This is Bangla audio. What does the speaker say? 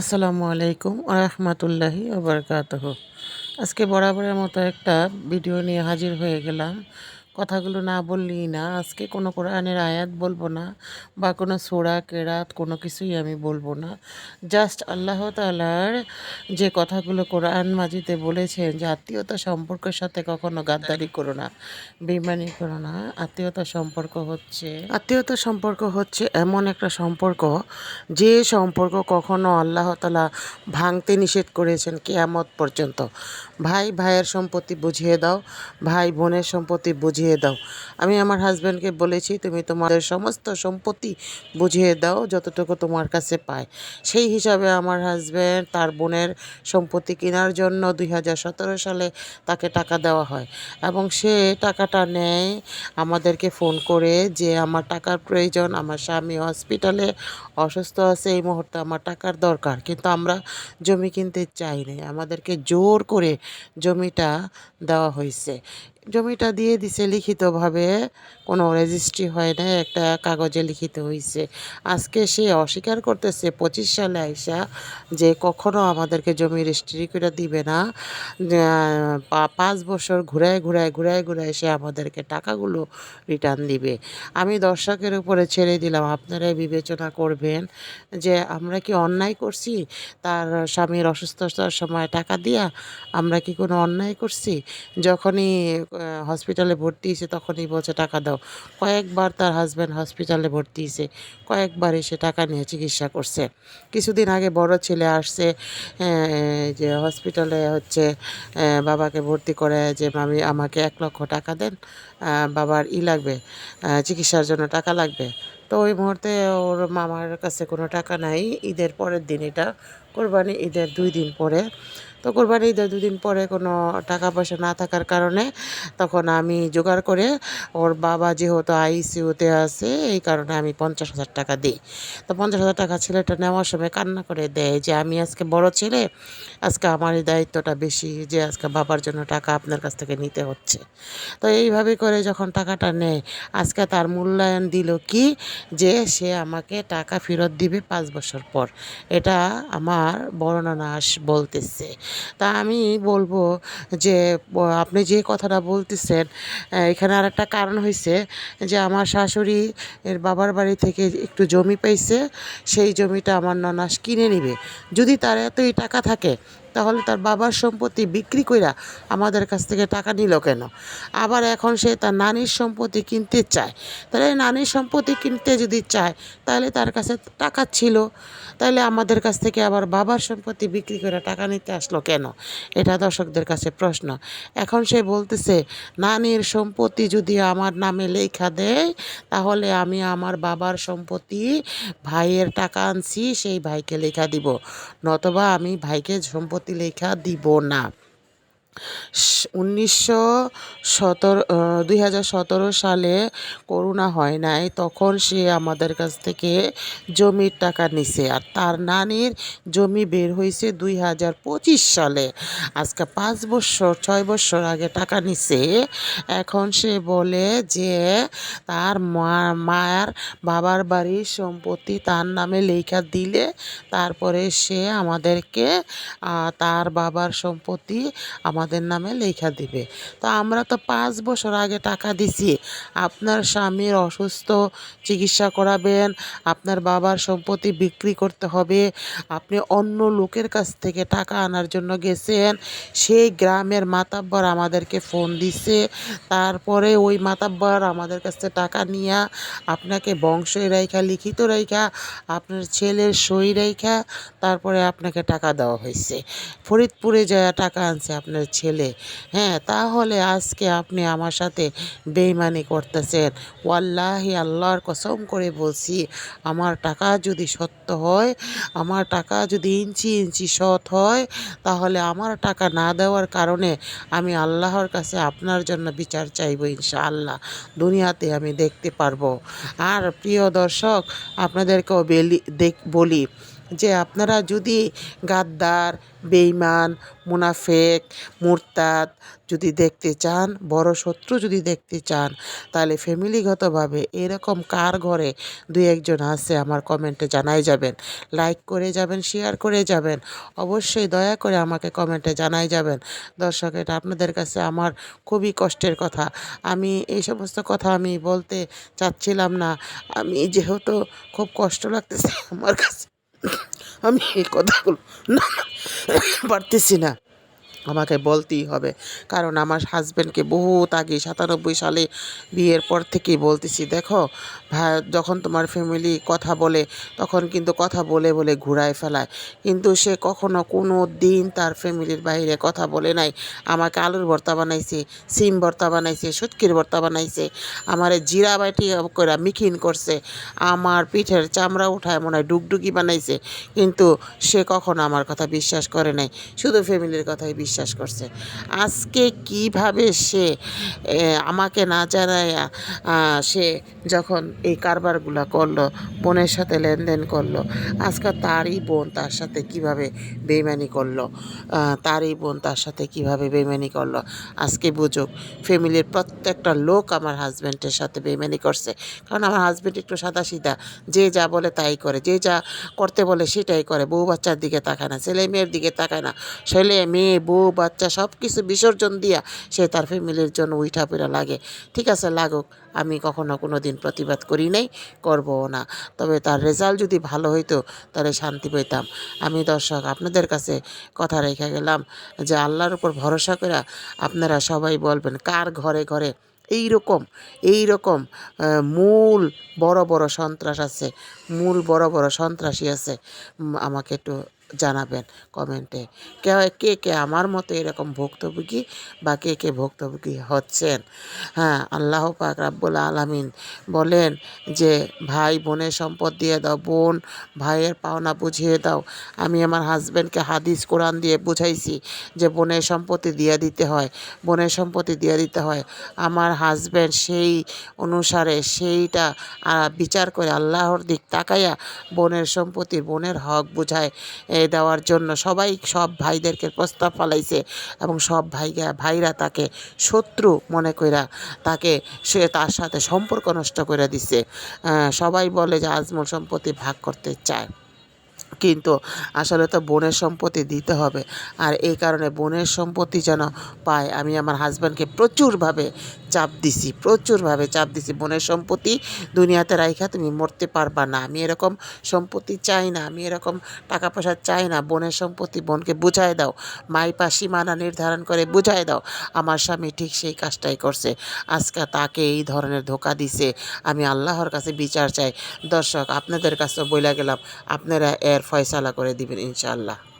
আসসালামু আলাইকুম রহমতুল্লাহি ওবরকাতহ আজকে বরাবরের মতো একটা ভিডিও নিয়ে হাজির হয়ে গেলাম। কথাগুলো না বললেই না। আজকে কোনো কোরআনের আয়াত বলব না বা কোনো সোরা, কেরাত কোনো কিছুই আমি বলব না। জাস্ট আল্লাহ তালার যে কথাগুলো কোরআন মাজিতে বলেছেন যে আত্মীয়তা সম্পর্কের সাথে কখনো গাদ্দারি করো না বেমানি করো না। আত্মীয়তা সম্পর্ক হচ্ছে আত্মীয়তা সম্পর্ক হচ্ছে এমন একটা সম্পর্ক যে সম্পর্ক কখনো আল্লাহ তালা ভাঙতে নিষেধ করেছেন কেয়ামত পর্যন্ত। ভাই, ভাইয়ের সম্পত্তি বুঝিয়ে দাও, ভাই, বোনের সম্পত্তি বুঝিয়ে দাও। আমি আমার হাজব্যান্ডকে বলেছি, তুমি তোমাদের সমস্ত সম্পত্তি বুঝিয়ে দাও যতটুকু তোমার কাছে পায়। সেই হিসাবে আমার হাজব্যান্ড তার বোনের সম্পত্তি কেনার জন্য দুই হাজার সতেরো সালে তাকে টাকা দেওয়া হয় এবং সে টাকাটা নেয় আমাদেরকে ফোন করে যে, আমার টাকার প্রয়োজন, আমার স্বামী হসপিটালে অসুস্থ আছে, এই মুহূর্তে আমার টাকার দরকার। কিন্তু আমরা জমি কিনতে চাই নাই আমাদেরকে জোর করে জমিটা দেওয়া হয়েছে। জমিটা দিয়ে দিছে লিখিতভাবে, কোনো রেজিস্ট্রি হয় না একটা কাগজে লিখিত হয়েছে আজকে সে অস্বীকার করতেছে পঁচিশ সালে আইসা যে কখনো আমাদেরকে জমি রেজিস্ট্রি করে দিবে না। পাঁচ বছর ঘুরায় ঘুরায় ঘুরায় ঘুরায় সে আমাদেরকে টাকাগুলো রিটার্ন দিবে। আমি দর্শকের উপরে ছেড়ে দিলাম, আপনারাই বিবেচনা করবেন যে আমরা কি অন্যায় করছি? তার স্বামীর অসুস্থতার সময় টাকা দিয়া আমরা কি কোনো অন্যায় করছি? যখনই হসপিটালে ভর্তি হয়েছে তখনই বলছে টাকা দাও। কয়েকবার তার হাজব্যান্ড হসপিটালে ভর্তি হয়েছে, কয়েকবার এসে টাকা নিয়ে চিকিৎসা করছে। কিছুদিন আগে বড় ছেলে আসছে যে হসপিটালে হচ্ছে বাবাকে ভর্তি করে যে, মামি, আমাকে এক লক্ষ টাকা দেন বাবার ই লাগবে চিকিৎসার জন্য টাকা লাগবে। তো ওই মুহূর্তে ওর মামার কাছে কোনো টাকা নাই। ঈদের পরের দিন এটা কোরবানি ঈদের দুই দিন পরে। তো কোরবানি ঈদের দুদিন পরে কোনো টাকা পয়সা না থাকার কারণে তখন আমি জোগাড় করে ওর বাবা যেহেতু আইসিউতে আছে, এই কারণে আমি পঞ্চাশ হাজার টাকা দিই। তো পঞ্চাশ হাজার টাকা ছেলেটা নেওয়ার সময় কান্না করে দেয় যে, আমি আজকে বড় ছেলে, আজকে আমার দায়িত্বটা বেশি যে, আজকে বাবার জন্য টাকা আপনার কাছ থেকে নিতে হচ্ছে। তো এইভাবে করে যখন টাকাটা নেয়, আজকে তার মূল্যায়ন দিল কি? যে সে আমাকে টাকা ফেরত দিবে পাঁচ বছর পর। এটা আমার বর্ণনাস বলতেছে। তা আমি বলব যে আপনি যে কথাটা বলতেছেন এখানে আর একটা কারণ হয়েছে যে, আমার শাশুড়ি এর বাবার বাড়ি থেকে একটু জমি পাইছে, সেই জমিটা আমার ননাস কিনে নিবে। যদি তার এতই টাকা থাকে তাহলে তার বাবার সম্পত্তি বিক্রি কইরা আমাদের কাছ থেকে টাকা নিল কেন? আবার এখন সে তার নানির সম্পত্তি কিনতে চায়। তাহলে নানির সম্পত্তি কিনতে যদি চায়, তাহলে তার কাছে টাকা ছিল। তাহলে আমাদের কাছ থেকে আবার বাবার সম্পত্তি বিক্রি করে টাকা নিতে আসলো কেন? এটা দর্শকদের কাছে প্রশ্ন। এখন সে বলতেছে, নানির সম্পত্তি যদি আমার নামে লেখা দেয়, তাহলে আমি আমার বাবার সম্পত্তি ভাইয়ের টাকা আনছি, সেই ভাইকে লেখা দিব। নতবা আমি ভাইকে সম্পত্তি লেখা দিব না। উনিশশো সতেরো দুই হাজার সতেরো সালে করোনা হয় নাই, তখন সে আমাদের কাছ থেকে জমির টাকা নিছে আর তার নানির জমি বের হয়েছে দুই হাজার পঁচিশ সালে। আজকে পাঁচ বছর, ছয় বছর আগে টাকা নিছে। এখন সে বলে যে তার মা, মায়ের বাবার বাড়ির সম্পত্তি তার নামে লেখা দিলে তারপরে সে আমাদেরকে তার বাবার সম্পত্তি আমাদের নামে লেখা দিবে। তো আমরা তো পাঁচ বছর আগে টাকা দিছি। আপনার স্বামীর অসুস্থ, চিকিৎসা করাবেন, আপনার বাবার সম্পত্তি বিক্রি করতে হবে, আপনি অন্য লোকের কাছ থেকে টাকা আনার জন্য গেছেন, সেই গ্রামের মাতাব্বর আমাদেরকে ফোন দিছে, তারপরে ওই মাতাব্বর আমাদের কাছে টাকা নিয়ে আপনাকে বংশই রেখা, লিখিত রেখা, আপনার ছেলের সই রেখা, তারপরে আপনাকে টাকা দেওয়া হয়েছে। ফরিদপুরে যা টাকা আনছে আপনার ছেলে। হ্যাঁ তাহলে আজকে আপনি আমার সাথে বেইমানি করতেছেন। ওয়াল্লাহি আল্লাহর কসম করে বলছি, আমার টাকা যদি সত্য হয়, আমার টাকা যদি ইঞ্চি ইঞ্চি সৎ হয়, তাহলে আমার টাকা না দেওয়ার কারণে আমি আল্লাহর কাছে আপনার জন্য বিচার চাইব ইনশাআল্লাহ। দুনিয়াতে আমি দেখতে পারব। আর প্রিয় দর্শক, আপনাদেরকেও বেলি যে আপনারা যদি গাদ্দার বেইমান মুনাফেক, মুরতাদ যদি দেখতে চান, বড় শত্রু যদি দেখতে চান, তাহলে ফ্যামিলিগতভাবে এরকম কার ঘরে দুই একজন আছে আমার কমেন্টে জানাই যাবেন। লাইক করে যাবেন, শেয়ার করে যাবেন, অবশ্যই দয়া করে আমাকে কমেন্টে জানাই যাবেন। দর্শক, এটা আপনাদের কাছে আমার খুবই কষ্টের কথা। আমি এই সমস্ত কথা আমি বলতে চাচ্ছিলাম না। আমি যেহেতু খুব কষ্ট লাগতেছে আমার কাছে। আমি এই কথাগুলো না পারতেছি না। আমাকে বলতেই হবে। কারণ আমার হাজব্যান্ডকে বহুত আগে সাতানব্বই সালে বিয়ের পর থেকেই বলতেছি, দেখো যখন তোমার ফ্যামিলি কথা বলে, তখন কিন্তু কথা বলে বলে ঘুরায় ফেলায়। কিন্তু সে কখনো কোনো দিন তার ফ্যামিলির বাইরে কথা বলে নাই। আমাকে আলুর ভর্তা বানাইছে, সিম ভর্তা বানাইছে, সুটকির ভর্তা বানাইছে, আমার জিরা বাটি করে মিখিন করছে, আমার পিঠের চামড়া উঠায় মনে হয় ডুগডুগি বানাইছে। কিন্তু সে কখনো আমার কথা বিশ্বাস করে নাই। শুধু ফ্যামিলির কথাই বিশ্বাস করছে। আজকে কীভাবে সে আমাকে না জানায় সে যখন এই কারবারগুলো করল, বোনের সাথে লেনদেন করল, আজকে তারই বোন তার সাথে কীভাবে বেইমানি করল তারই বোন তার সাথে কীভাবে বেইমানি করল, আজকে বুঝুক, ফ্যামিলির প্রত্যেকটা লোক আমার হাজব্যান্ডের সাথে বেইমানি করছে। কারণ আমার হাজব্যান্ড একটু সাদা সিধা যে যা বলে তাই করে, যে যা করতে বলে সেটাই করে, বউ বাচ্চার দিকে তাকায় না, ছেলে মেয়ের দিকে তাকায় না, ছেলে মেয়ে, বউ বাচ্চা সব কিছু বিসর্জন দিয়া সে তার ফ্যামিলির জন্য উইঠা পিঠা লাগে। ঠিক আছে, লাগুক, আমি কখনো কোনো দিন প্রতিবাদ করি নাই, করবও না। তবে তার রেজাল্ট যদি ভালো হইতো, তাহলে শান্তি পেতাম আমি দর্শক, আপনাদের কাছে কথা রেখে গেলাম যে আল্লাহর উপর ভরসা করে আপনারা সবাই বলবেন, কার ঘরে ঘরে এই রকম এই রকম মূল বড় বড় সন্ত্রাস আছে, মূল বড় বড় সন্ত্রাসী আছে। আমাকে একটু জানাবেন কমেন্টে। কে কে কে আমার মতো এরকম ভুক্তভোগী বা কে কে ভুক্তভোগী হচ্ছেন? হ্যাঁ আল্লাহ পাক রাব্বুল আলামিন বলেন যে, ভাই, বোনের সম্পদ দিয়ে দাও, বোন ভাইয়ের পাওনা বুঝিয়ে দাও। আমি আমার হাজব্যান্ডকে হাদিস, কোরআন দিয়ে বুঝাইছি যে, বোনের সম্পত্তি দিয়ে দিতে হয়, বোনের সম্পত্তি দিয়ে দিতে হয়। আমার হাজব্যান্ড সেই অনুসারে সেইটা বিচার করে আল্লাহর দিক তাকাইয়া বোনের সম্পত্তি, বোনের হক বুঝায়। এ, দেওয়ার জন্য সবাই সব ভাইদেরকে প্রস্তাব ফালাইছে এবং সব ভাইগা ভাইরা তাকে শত্রু মনে কইরা তাকে সে তার সাথে সম্পর্ক নষ্ট করে দিছে। সবাই বলে যে আজমল সম্পত্তি ভাগ করতে চায়। কিন্তু আসলে তো বোনের সম্পত্তি দিতে হবে। আর এই কারণে বোনের সম্পত্তি যেন পায় আমি আমার হাজব্যান্ডকে প্রচুরভাবে চাপ দিছি, প্রচুরভাবে চাপ দিছি। বোনের সম্পত্তি দুনিয়াতে রাইখা তুমি মরতে পারবা না। আমি এরকম সম্পত্তি চাই না, আমি এরকম টাকা পয়সা চাই না। বোনের সম্পত্তি বোনকে বুঝায় দাও, মাইপা সীমানা নির্ধারণ করে বুঝায় দাও, আমার স্বামী ঠিক সেই কাজটাই করছে। আজকে তাকে এই ধরনের ধোকা দিছে। আমি আল্লাহর কাছে বিচার চাই। দর্শক, আপনাদের কাছে বইলা গেলাম, আপনারা এর ফয়সালা করে দিবেন ইনশাআল্লাহ।